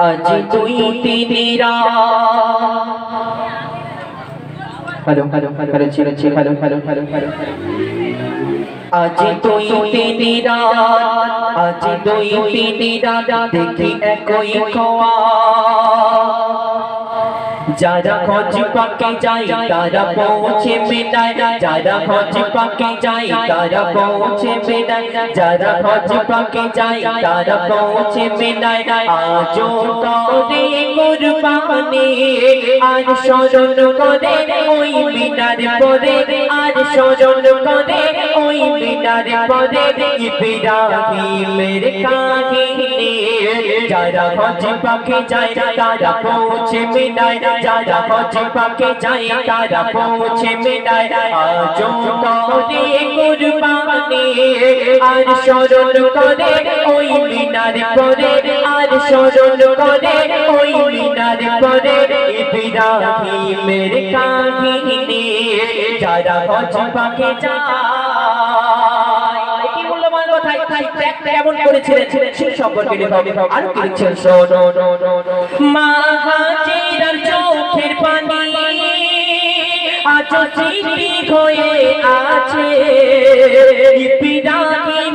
আজ তুই তিনিরা hello hello hello ছেড়ে ছেড়ে হ্যালো হ্যালো হ্যালো হ্যালো আজ তুই তিনিরা আজ তুই তিনিরা দেখি একই খোয়া যারা খোঁজ পাকে যায়, তারা পৌঁছে মেলায় যারা খোঁজ পাকে যায়, তারা পৌঁছে মেলায় যারা খোঁজ পাকে যায়, তারা পৌঁছে মেলায় আজও করে কুরবানি, আর স্মরণ করে ওই বিনার পরে, আর স্মরণ করে ওই বিনার পরে। ইব্রাহিমের কাহিনী যারা খোঁজ পাকে যায়, তারা পৌঁছে মেলায় যারা হজ পাকে যায়, তারা পৌঁছে হজ যায় কথা ত্যাগটা এমন করেছিলেন। সে সম্পর্কে আর কি লিখছেন মাহাজিরার চোখের পানি আজ স্মৃতি হয়ে আছে। ইব্রাহিম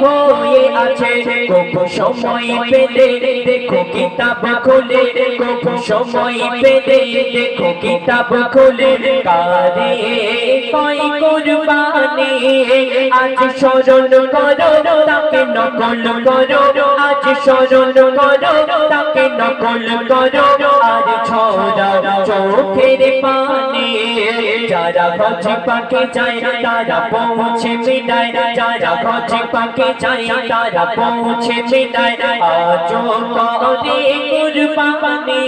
হয়ে আছে। কবু সময় পেলে দেখো কিতাব খুলে। কবু সময় পেলে দেখো কিতাব খুলে। কারে কই কুরবানি। আজ স্মরণ করো তাকে নকল করো। আজ স্মরণ করো তাকে নকল করো। আর ছড়াও চোখের পানি। যারা ভজ পাকে যায় তারা পৌঁছে মিলায় যারা ভজ পাকে যায় তারা পৌঁছে মিলায় আজ করে কুরবানি,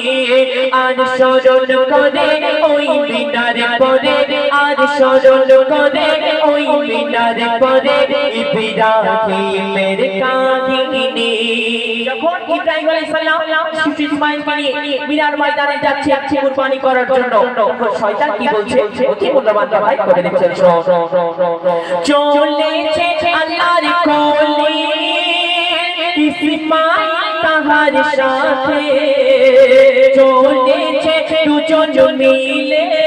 আর স্মরণ করে ওই বিনার পরে, আর স্মরণ করে ওই বিনার পরে ইব্রাহিমের কাহিনী যখন ইব্রাহিম আলাইহিস সালাম শিশু ইসমাঈলকে নিয়ে মিনার ময়দানে যাচ্ছে কুরবানি করার জন্য, তখন শয়তান কি বলছে? অতি মূল্যবান ভাই করে দিচ্ছেন চলেছে আল্লাহর কোলে ইসমাঈল তাহার সাথে। চলেছে দুজন মিলে।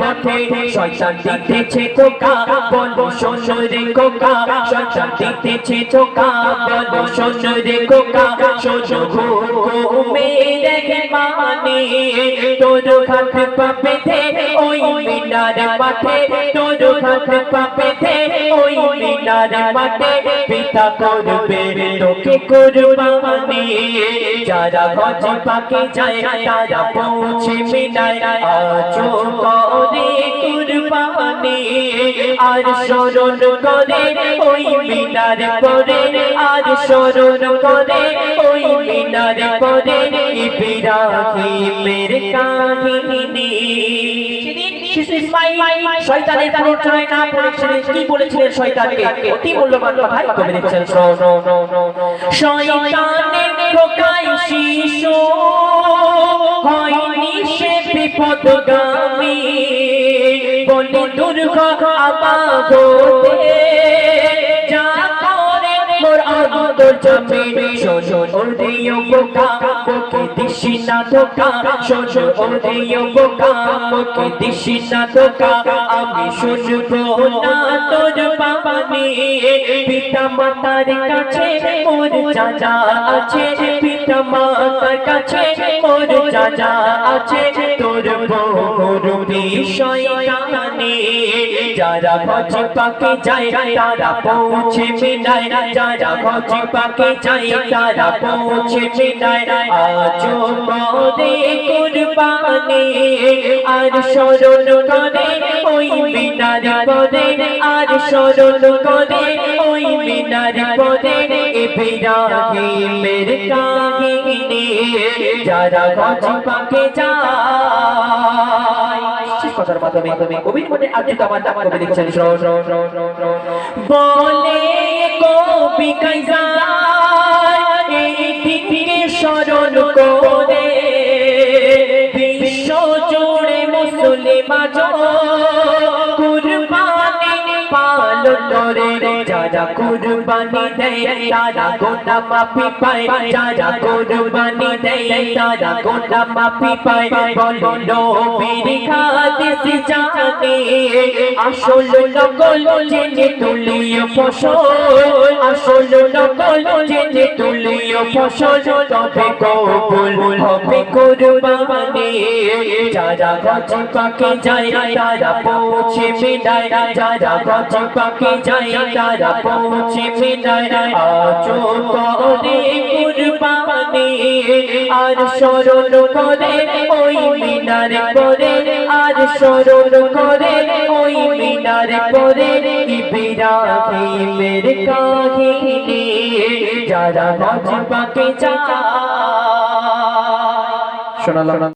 পথে শয়তান দিতেছে ধোকা বলো শোনো রে কোকা শয়তান দিতেছে ধোকা বলো শোনো রে কোকা শোনো গো মেরে মানে তোর হাত পাপে, ওই মিনার মাঠে তোর হাত পাপে, ওই মিনার মাঠে পিতা করবে তোকে কুরবানি। যারা হজ পাকে যায়, তারা পৌঁছে মিনায়। আজও করে কুরবানি আর স্মরণ করে ওই মিনার পরে। আর স্মরণ করে ওই মিনার পরে। ইব্রাহিমের কাহিনী। শয়তানের প্ররোচনায় না পড়েছিলেন কি বলেছিলেন শয়তানকে? অতি মূল্যবান কথা কবি দেখছেন শয়তানের ঠোকাই শিশু হয়নি সে বিপদগামী। বলি দুর্গ মোর অন্তর জমি শোনো ওরিও বোকা, বোকে দিশি না ধোকা শোনো ওরিও বোকা, বোকে দিশি না ধোকা, আমি শুনব না তোর বাবানি পিতা মাতার কাছে মোর চাচা আছে, পিতা মাতার কাছে মোর চাচা আছে। তোর বড় বিষয় যারা ভজ পাকে যায়, তারা পৌঁছে মিলায় যারা ভজ পাকে যায়, তারা পৌঁছে মিলায় আজও করে কুরবানি আর স্মরণ করে ওই মিনার পরে, আর স্মরণ করে ওই মিনার পরে ইব্রাহিমের কাহিনী। যারা ভজ পাকে শেষ কথার মাধ্যমে কবির মনে আজকে আমার কবি লিখছেন বলে কবি কাইজার পালন করে যারা কুরবানি দেয়, তারা গোনা মাফি পায়। যারা কুরবানি দেয়, তারা গোনা মাফি পায়। বলো নবীর হাদিস জানে, আসল নকল জেনে তুলিও ফসল, আসল নকল জেনে তুলিও ফসল, তবে কবুল হবে কুরবানি। যারা গজ পাকে যায়, তারা পৌঁছে বিদায়। যারা পাকে যায় তারা পৌঁছে বিদায় আজো করে আর স্মরণ করে ওই মিনার করে আর স্মরণ করে ওই মিনার করে ইব্রাহিমের কাহিনী। যারা গজ পাকে যায়। শোনালাম।